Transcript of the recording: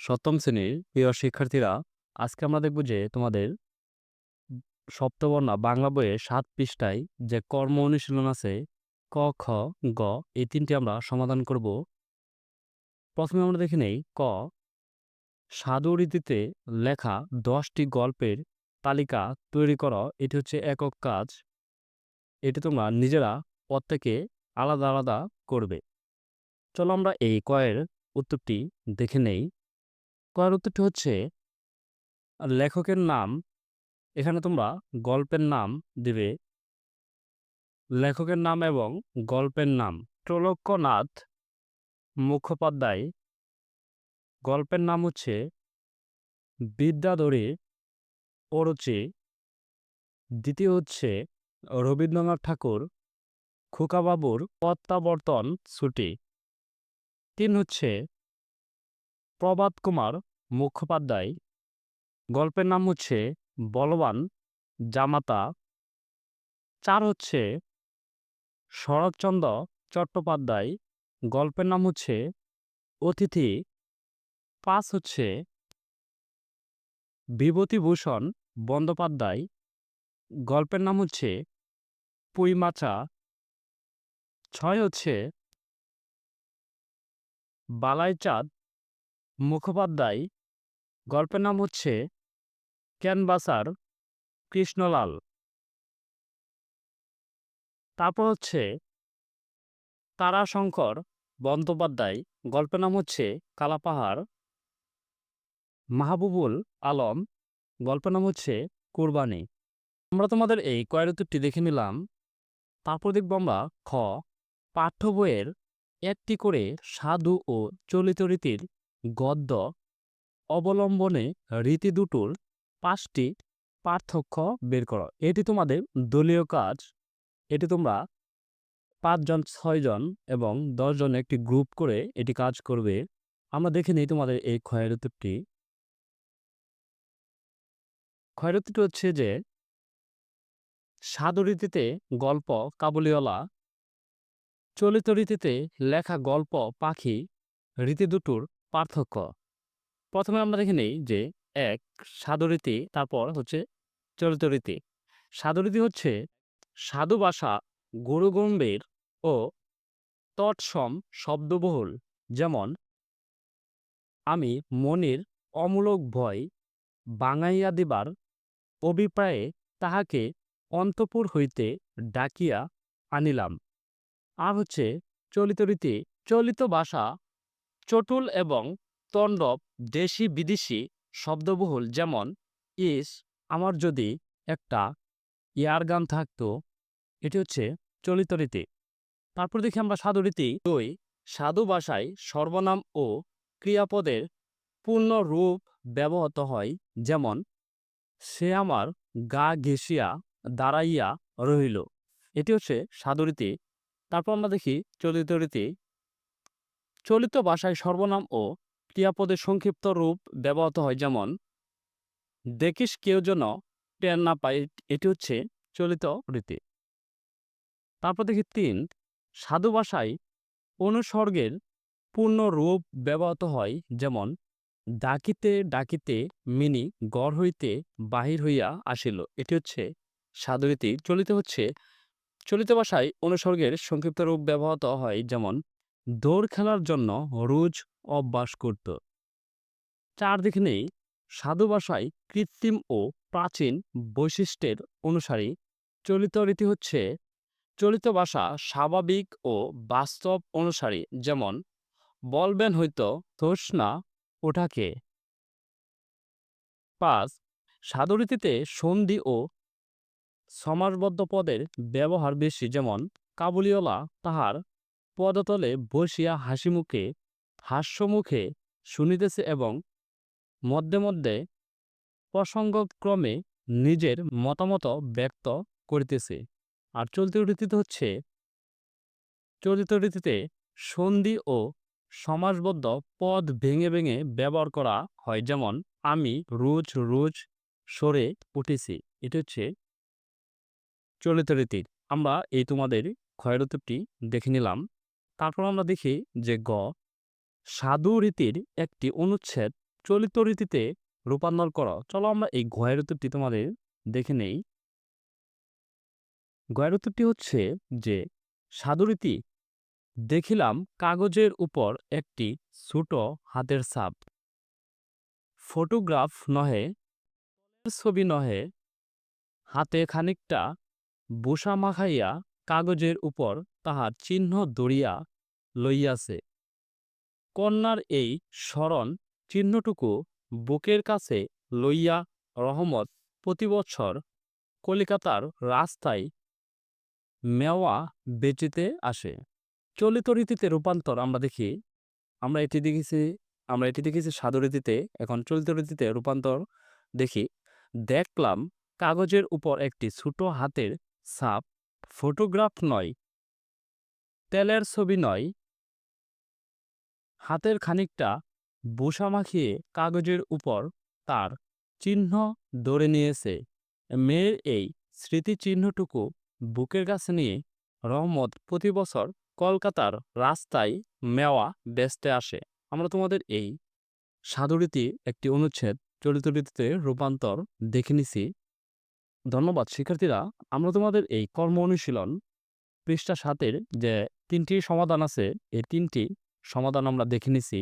সপ্তম শ্রেণির প্রিয় শিক্ষার্থীরা, আজকে আমরা দেখব যে তোমাদের সপ্তবর্ণা বাংলা বইয়ে সাত পৃষ্ঠায় যে কর্ম অনুশীলন আছে, ক, খ, গ, এই তিনটি আমরা সমাধান করব। প্রথমে আমরা দেখে নেই, ক, সাধু রীতিতে লেখা দশটি গল্পের তালিকা তৈরি করো, এটি হচ্ছে একক কাজ। এটি তোমরা নিজেরা প্রত্যেকে আলাদা আলাদা করবে। চলো আমরা এই কয়ের উত্তরটি দেখে নেই। কয়ের উত্তরটি হচ্ছে, লেখকের নাম, এখানে তোমরা গল্পের নাম দিবে। লেখকের নাম এবং গল্পের নাম। ত্রৈলোক্যনাথ মুখোপাধ্যায়, গল্পের নাম হচ্ছে বিদ্যাধরী অরুচি দ্বিতীয় হচ্ছে রবীন্দ্রনাথ ঠাকুর, খোকাবাবুর প্রত্যাবর্তন ছুটি। তিন হচ্ছে প্রভাত কুমার মুখোপাধ্যায়। গল্পের নাম হচ্ছে বলবান জামাতা চার হচ্ছে শরৎচন্দ্র চট্টোপাধ্যায়। গল্পের নাম হচ্ছে অতিথি। পাঁচ হচ্ছে বিভূতিভূষণ বন্দ্যোপাধ্যায়। গল্পের নাম হচ্ছে পুইমাচা ছয় হচ্ছে বালাইচাঁদ মুখোপাধ্যায়। গল্পের নাম হচ্ছে ক্যানভাসার কৃষ্ণলাল। তারপর হচ্ছে তারাশঙ্কর বন্দ্যোপাধ্যায়, গল্পের নাম হচ্ছে কালাপাহাড়। মাহবুবুল আলম, গল্পের নাম হচ্ছে কুরবানি। আমরা তোমাদের এই কয়ের উত্তরটি দেখে নিলাম। তারপর দেখব আমরা খ, পাঠ্য বইয়ের একটি করে সাধু ও চলিত রীতির গদ্য অবলম্বনে রীতি দুটোর পাঁচটি পার্থক্য বের করো। এটি তোমাদের দলীয় কাজ। এটি তোমরা পাঁচজন, ছয়জন এবং দশজন একটি গ্রুপ করে এটি কাজ করবে। আমরা দেখে নিই তোমাদের এই ক্ষয়ের উত্তরটি ক্ষয়ের উত্তরটি হচ্ছে যে, সাধু রীতিতে গল্প কাবুলিওয়ালা, চলিত রীতিতে লেখা গল্প পাখি, রীতি দুটোর পার্থক্য। প্রথমে আমরা দেখে নিই যে এক সাধুরীতি তারপর হচ্ছে চলিত রীতি। সাধুরীতি হচ্ছে সাধু ভাষা গুরুগম্ভীর ও তৎসম শব্দবহুল। যেমন, আমি মনির অমূলক ভয় বাঙাইয়া দিবার অভিপ্রায়ে তাহাকে অন্তপুর হইতে ডাকিয়া আনিলাম। আর হচ্ছে চলিত রীতি, চলিত ভাষা চটুল এবং তণ্ডব দেশি বিদেশি শব্দবহুল যেমন ইস, আমার যদি একটা ইয়ার গান থাকতো, এটি হচ্ছে চলিত রীতি। তারপর দেখি আমরা সাধু রীতি দুই, সাধু ভাষায় সর্বনাম ও ক্রিয়াপদের পূর্ণ রূপ ব্যবহৃত হয়, যেমন, সে আমার গা ঘেঁষিয়া দাঁড়াইয়া রহিল। এটি হচ্ছে সাধু রীতি। তারপর আমরা দেখি চলিত রীতি। চলিত ভাষায় সর্বনাম ও ক্রিয়াপদের সংক্ষিপ্ত রূপ ব্যবহৃত হয়, যেমন, দেখিস কেউ যেন টের না পায়, এটি হচ্ছে চলিত রীতি। তারপর দেখি তিন, সাধু ভাষায় অনুসর্গের পূর্ণ রূপ ব্যবহৃত হয়, যেমন, ডাকিতে ডাকিতে মিনি গড় হইতে বাহির হইয়া আসিল, এটি হচ্ছে সাধুরীতি। চলিত হচ্ছে, চলিত ভাষায় অনুসর্গের সংক্ষিপ্ত রূপ ব্যবহৃত হয়, যেমন দৌড় খেলার জন্য রোজ অভ্যাস করত। চার দিকে নেই সাধু ভাষায় কৃত্রিম ও প্রাচীন বৈশিষ্ট্যের অনুসারী চলিত রীতি হচ্ছে, চলিত ভাষা স্বাভাবিক ও বাস্তব অনুসারী যেমন, বলবেন হইতো তোষনা ওঠাকে পাঁচ সাধুরীতিতে সন্ধি ও সমাজবদ্ধ পদের ব্যবহার বেশি যেমন, কাবুলিওয়ালা, তাহার পদতলে বসিয়া হাসিমুখে, হাস্যমুখে শুনিতেছে এবং মধ্যে মধ্যে প্রসঙ্গক্রমে নিজের মতামত ব্যক্ত করিতেছে। আর চলিত রীতিতে হচ্ছে, চলিত রীতিতে সন্ধি ও সমাজবদ্ধ পদ ভেঙে ভেঙে ব্যবহার করা হয়। যেমন, আমি রোজ রোজ সরে উঠেছি। এটি হচ্ছে চলিত রীতির। আমরা এই তোমাদের ক্ষয়রূপটি দেখে নিলাম। তারপর আমরা দেখি যে গ, সাধু রীতির একটি অনুচ্ছেদ চলিত রীতিতে রূপান্তর করো। চলো আমরা এই ঘয়ের উত্তরটি তোমাদের দেখে নেই। গয়ের উত্তরটি হচ্ছে যে সাধুরীতি দেখিলাম কাগজের উপর একটি ছোট হাতের ছাপ। ফটোগ্রাফ নহে ছবি নহে, হাতে খানিকটা বোসা মাখাইয়া কাগজের উপর তাহার চিহ্ন দড়িয়া লইয়াছে। কন্যার এই স্মরণ চিহ্নটুকু বুকের কাছে লইয়া রহমত প্রতি বৎসর কলিকাতার রাস্তায় মেওয়া বেচিতে আসে। চলিত রীতিতে রূপান্তর আমরা দেখি, আমরা এটি দেখেছি, আমরা এটি দেখেছি সাধু রীতিতে, এখন চলিত রীতিতে রূপান্তর দেখি। দেখলাম কাগজের উপর একটি ছোট হাতের ছাপ, ফটোগ্রাফ নয়, তেলের ছবি নয় হাতের খানিকটা বসা মাখিয়ে কাগজের উপর তার চিহ্ন ধরে নিয়েছে। মেয়ের এই স্মৃতিচিহ্নটুকু বুকের কাছে নিয়ে রহমত প্রতি বছর কলকাতার রাস্তায় মেওয়া বেচতে আসে। আমরা তোমাদের এই সাধুরীতি একটি অনুচ্ছেদ চলিত রীতিতে রূপান্তর দেখে নিছি। ধন্যবাদ, শিক্ষার্থীরা। আমরা তোমাদের এই কর্ম অনুশীলন পৃষ্ঠা সাতের যে তিনটি সমাধান আছে, এই তিনটি সমাধান আমরা দেখে নিছি।